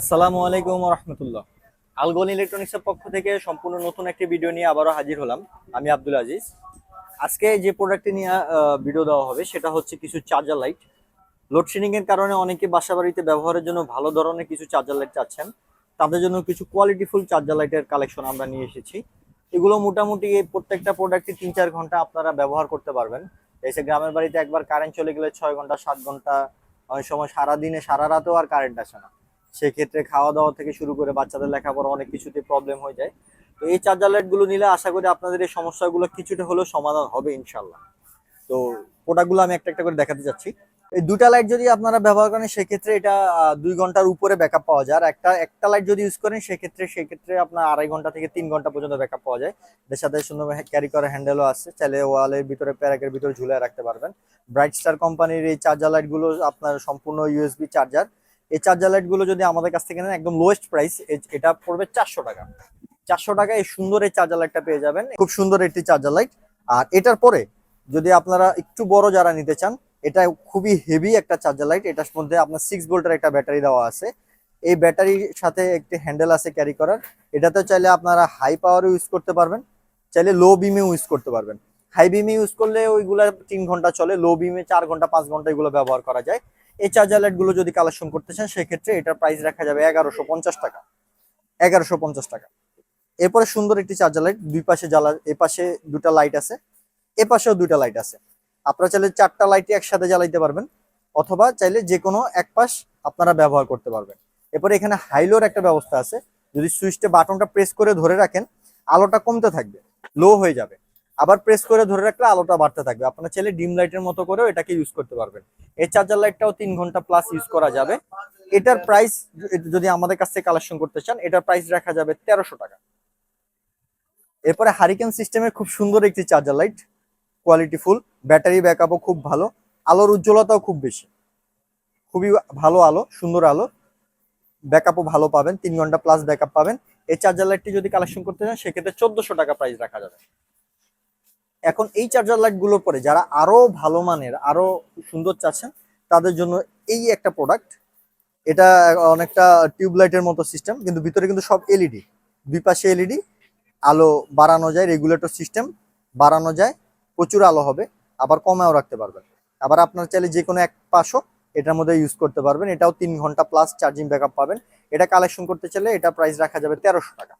আসসালামু আলাইকুম রহমতুল্লাহ। আলগোল ইলেকট্রনিক্সের পক্ষ থেকে সম্পূর্ণ নতুন একটি ভিডিও নিয়ে আবারও হাজির হলাম আমি আব্দুল আজিজ। আজকে যে প্রোডাক্টটি নিয়ে ভিডিও দেওয়া হবে সেটা হচ্ছে কিছু চার্জার লাইট লোডশেডিংয়ের কারণে অনেকে বাসা বাড়িতে ব্যবহারের জন্য ভালো ধরনের কিছু চার্জার লাইট চাচ্ছেন। তাদের জন্য কিছু কোয়ালিটিফুল চার্জার লাইটের কালেকশন আমরা নিয়ে এসেছি। এগুলো মোটামুটি প্রত্যেকটা প্রোডাক্টই তিন চার ঘণ্টা আপনারা ব্যবহার করতে পারবেন। এসে গ্রামের বাড়িতে একবার কারেন্ট চলে গেলে ছয় ঘণ্টা, সাত ঘণ্টা, অনেক সময় সারা দিনে সারা রাতেও আর কারেন্ট আসে না। সেক্ষেত্রে খাওয়া দাওয়া থেকে শুরু করে বাচ্চাদের লেখাপড়া অনেক কিছুতে প্রবলেম হয়ে যায়। তো এই চার্জার লাইটগুলো নিলে আশা করি আপনাদের এই সমস্যাগুলো কিছুটা হলেও সমাধান হবে ইনশাল্লাহ তো প্রোডাক্টগুলো আমি একটা একটা করে দেখাতে যাচ্ছি এই দুটা লাইট যদি আপনারা ব্যবহার করেন, সেক্ষেত্রে এটা দুই ঘণ্টার উপরে ব্যাকআপ পাওয়া যায়। আর একটা একটা লাইট যদি ইউজ করেন, সেক্ষেত্রে সেক্ষেত্রে আপনার আড়াই ঘণ্টা থেকে তিন ঘণ্টা পর্যন্ত ব্যাকআপ পাওয়া যায়। এর সাথে সুন্দর ক্যারি করার হ্যান্ডেলও আছে। চাইলে ওয়ালের ভিতরে প্যারাকের ভিতরে ঝুলে রাখতে পারবেন। ব্রাইট স্টার কোম্পানির এই চার্জার লাইটগুলো আপনার সম্পূর্ণ ইউএসবি চার্জার এই চার্জার লাইটগুলো যদি আমাদের কাছ থেকে নেন, একদম লোয়েস্ট প্রাইস এটা পড়বে চারশো টাকা। চারশো টাকা এই সুন্দর এই চার্জার লাইটটা পেয়ে যাবেন। খুব সুন্দর একটি চার্জার লাইট আর এটার পরে যদি আপনারা একটু বড় যারা নিতে চান, এটা খুবই হেভি একটা চার্জার লাইট এটার মধ্যে আপনার সিক্স ভোল্টের একটা ব্যাটারি দেওয়া আছে। এই ব্যাটারির সাথে একটি হ্যান্ডেল আছে ক্যারি করার। এটাতে চাইলে আপনারা হাই পাওয়ারও ইউজ করতে পারবেন। চাইলে লো বিমেও ইউজ করতে পারবেন। হাই বিমে ইউজ করলে ওইগুলা তিন ঘণ্টা চলে। লো বিমে চার ঘণ্টা, পাঁচ ঘণ্টা এগুলো ব্যবহার করা যায়। এই চার্জার লাইটগুলো যদি কালেকশন করতে চান, সেক্ষেত্রে এটার প্রাইস রাখা যাবে এগারোশো পঞ্চাশ টাকা। এগারোশো পঞ্চাশ টাকা। এরপরে সুন্দর একটি চার্জার লাইট দুই পাশে জ্বালা, এ পাশে দুটা লাইট আছে, এ পাশেও দুটা লাইট আছে। আপনারা চাইলে চারটা লাইটই একসাথে জ্বালাইতে পারবেন, অথবা চাইলে যে কোনো এক পাশ আপনারা ব্যবহার করতে পারবেন। এরপরে এখানে হাইলোর একটা ব্যবস্থা আছে। যদি সুইচটা বাটনটা প্রেস করে ধরে রাখেন, আলোটা কমতে থাকবে লো হয়ে যাবে। আবার প্রেস করে ধরে রাখলে আলোটা বাড়তে থাকবে। আপনারা চাইলে ডিম লাইটের মতো করেও এটাকে ইউজ করতে পারবেন। এই চার্জার লাইটটাও তিন ঘণ্টা প্লাস ইউজ করা যাবে। এটার প্রাইস যদি আমাদের কাছ থেকে কালেকশন করতে চান, এটার প্রাইস রাখা যাবে তেরোশো টাকা। এরপরে হারিকেন সিস্টেমের খুব সুন্দর একটি charger light quality full battery ব্যাকআপও খুব ভালো, আলোর উজ্জ্বলতাও খুব বেশি। খুবই ভালো আলো, সুন্দর আলো। ব্যাকআপও ভালো পাবেন, তিন ঘণ্টা প্লাস ব্যাকআপ পাবেন। এই চার্জার লাইটটি যদি কালেকশন করতে চান, সেক্ষেত্রে চোদ্দশো টাকা প্রাইস রাখা যাবে। এখন এই চার্জার লাইটগুলোর পরে যারা আরও ভালো মানের, আরও সুন্দর চাচ্ছেন, তাদের জন্য এই একটা প্রোডাক্ট এটা অনেকটা টিউব লাইটের মতো সিস্টেম কিন্তু ভিতরে কিন্তু সব এলইডি দুই পাশে এলইডি আলো বাড়ানো যায় রেগুলেটর সিস্টেম বাড়ানো যায়, প্রচুর আলো হবে, আবার কমেও রাখতে পারবেন। আবার আপনার চাইলে যে কোনো এক পাশও এটার মধ্যে ইউজ করতে পারবেন। এটাও তিন ঘণ্টা প্লাস চার্জিং ব্যাকআপ পাবেন। এটা কালেকশন করতে চাইলে এটা প্রাইস রাখা যাবে তেরোশো টাকা।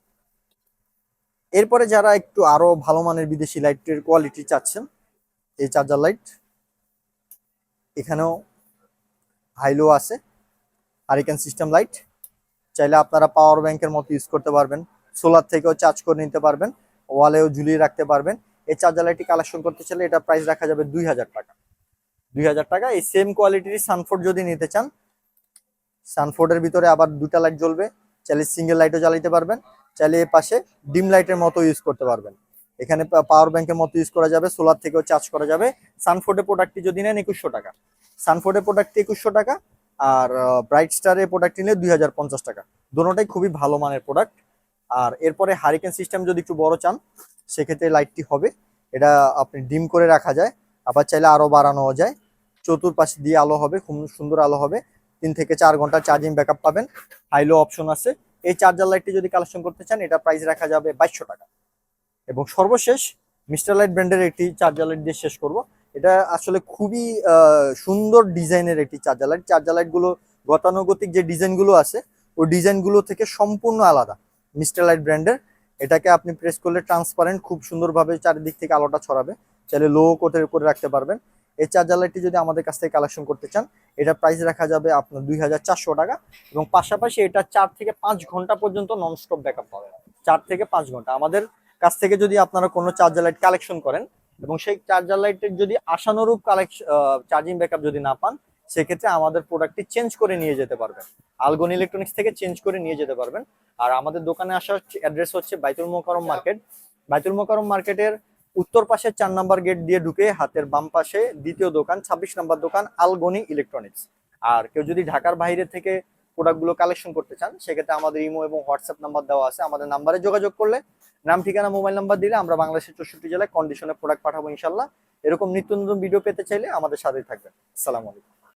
এরপরে যারা একটু আরও ভালো মানের বিদেশি লাইটের কোয়ালিটি চাচ্ছেন, এই চার্জার লাইট এখানেও হাইলো আছে। হারিকেন সিস্টেম লাইট চাইলে আপনারা পাওয়ার ব্যাংকের মতো ইউজ করতে পারবেন সোলার থেকেও চার্জ করে নিতে পারবেন ওয়ালেও ঝুলিয়ে রাখতে পারবেন। এই চার্জার লাইটটি কালেকশন করতে চাইলে এটা প্রাইস রাখা যাবে দুই হাজার টাকা। দুই হাজার টাকা, এই সেম কোয়ালিটির সানফোর্ড যদি নিতে চান সানফোর্ডের ভিতরে আবার দুটা লাইট জ্বলবে, চাইলে সিঙ্গেল লাইটও জ্বালাইতে পারবেন। চাইলে এ পাশে ডিম লাইটের মতো ইউজ করতে পারবেন। এখানে পাওয়ার ব্যাংকের মতো ইউজ করা যাবে সোলার থেকেও চার্জ করা যাবে। সানফোর্ডের প্রোডাক্টটি যদি নেন একুশশো টাকা। সানফোর্ডের প্রোডাক্টটি একুশশো টাকা, আর ব্রাইট স্টারের প্রোডাক্টটি নিলে দুই হাজার পঞ্চাশ টাকা। দুটোটাই খুবই ভালো মানের প্রোডাক্ট আর এরপরে হারিকেন সিস্টেম যদি একটু বড় চান, সেক্ষেত্রে লাইটটি হবে। এটা আপনি ডিম করে রাখা যায়, আবার চাইলে আরও বাড়ানো যায়। চতুর্পাশে দিয়ে আলো হবে, খুব সুন্দর আলো হবে। তিন থেকে চার ঘণ্টা চার্জিং ব্যাকআপ পাবেন। হাইলো অপশন আছে। এই চার্জার লাইটটি যদি কালেকশন করতে চান, এটা প্রাইস রাখা যাবে বাইশশো টাকা। এবং সর্বশেষ মিস্টার লাইট ব্র্যান্ডের একটি চার্জার লাইট দিয়ে শেষ করব। এটা আসলে খুবই সুন্দর ডিজাইনের একটি চার্জার লাইট চার্জার লাইটগুলো গতানুগতিক যে ডিজাইনগুলো আছে, ওই ডিজাইনগুলো থেকে সম্পূর্ণ আলাদা মিস্টার লাইট ব্র্যান্ডের এটাকে আপনি প্রেস করলে ট্রান্সপারেন্ট খুব সুন্দরভাবে চারিদিক থেকে আলোটা ছড়াবে। চাইলে লো কোটের উপরে রাখতে পারবেন। এই চার্জার লাইটটি যদি আমাদের কাছ থেকে কালেকশন করতে চান, এটা প্রাইস রাখা যাবে আপনার দুই হাজার চারশো টাকা এবং পাশাপাশি এটা চার থেকে পাঁচ ঘণ্টা পর্যন্ত নন স্টপ ব্যাকআপ পাবে চার থেকে পাঁচ ঘণ্টা। আমাদের কাছ থেকে যদি আপনারা কোনো চার্জার লাইট কালেকশন করেন এবং সেই চার্জার লাইটের যদি আশানুরূপ কালেকশন চার্জিং ব্যাকআপ যদি না পান, সেক্ষেত্রে আমাদের প্রোডাক্টটি চেঞ্জ করে নিয়ে যেতে পারবেন। আলগন ইলেকট্রনিক্স থেকে চেঞ্জ করে নিয়ে যেতে পারবেন। আর আমাদের দোকানে আসার অ্যাড্রেস হচ্ছে বাইতুল মোকারম মার্কেট বাইতুল মোকারম মার্কেটের উত্তর পাশে চার নাম্বার গেট দিয়ে ঢুকে হাতের বাম পাশে দ্বিতীয় দোকান, ছাব্বিশ নাম্বার দোকান, আলগনি ইলেকট্রনিক্স। আর কেউ যদি ঢাকার বাইরে থেকে প্রোডাক্টগুলো কালেকশন করতে চান, সেক্ষেত্রে আমাদের ইমো এবং হোয়াটসঅ্যাপ নাম্বার দেওয়া আছে। আমাদের নাম্বারে যোগাযোগ করলে, নাম, ঠিকানা, মোবাইল নাম্বার দিলে আমরা বাংলাদেশের চৌষট্টি জেলায় কন্ডিশনে প্রোডাক্ট পাঠাবো ইনশাল্লাহ এরকম নিত্য নতুন ভিডিও পেতে চাইলে আমাদের সাথেই থাকবেন। আসসালামু আলাইকুম।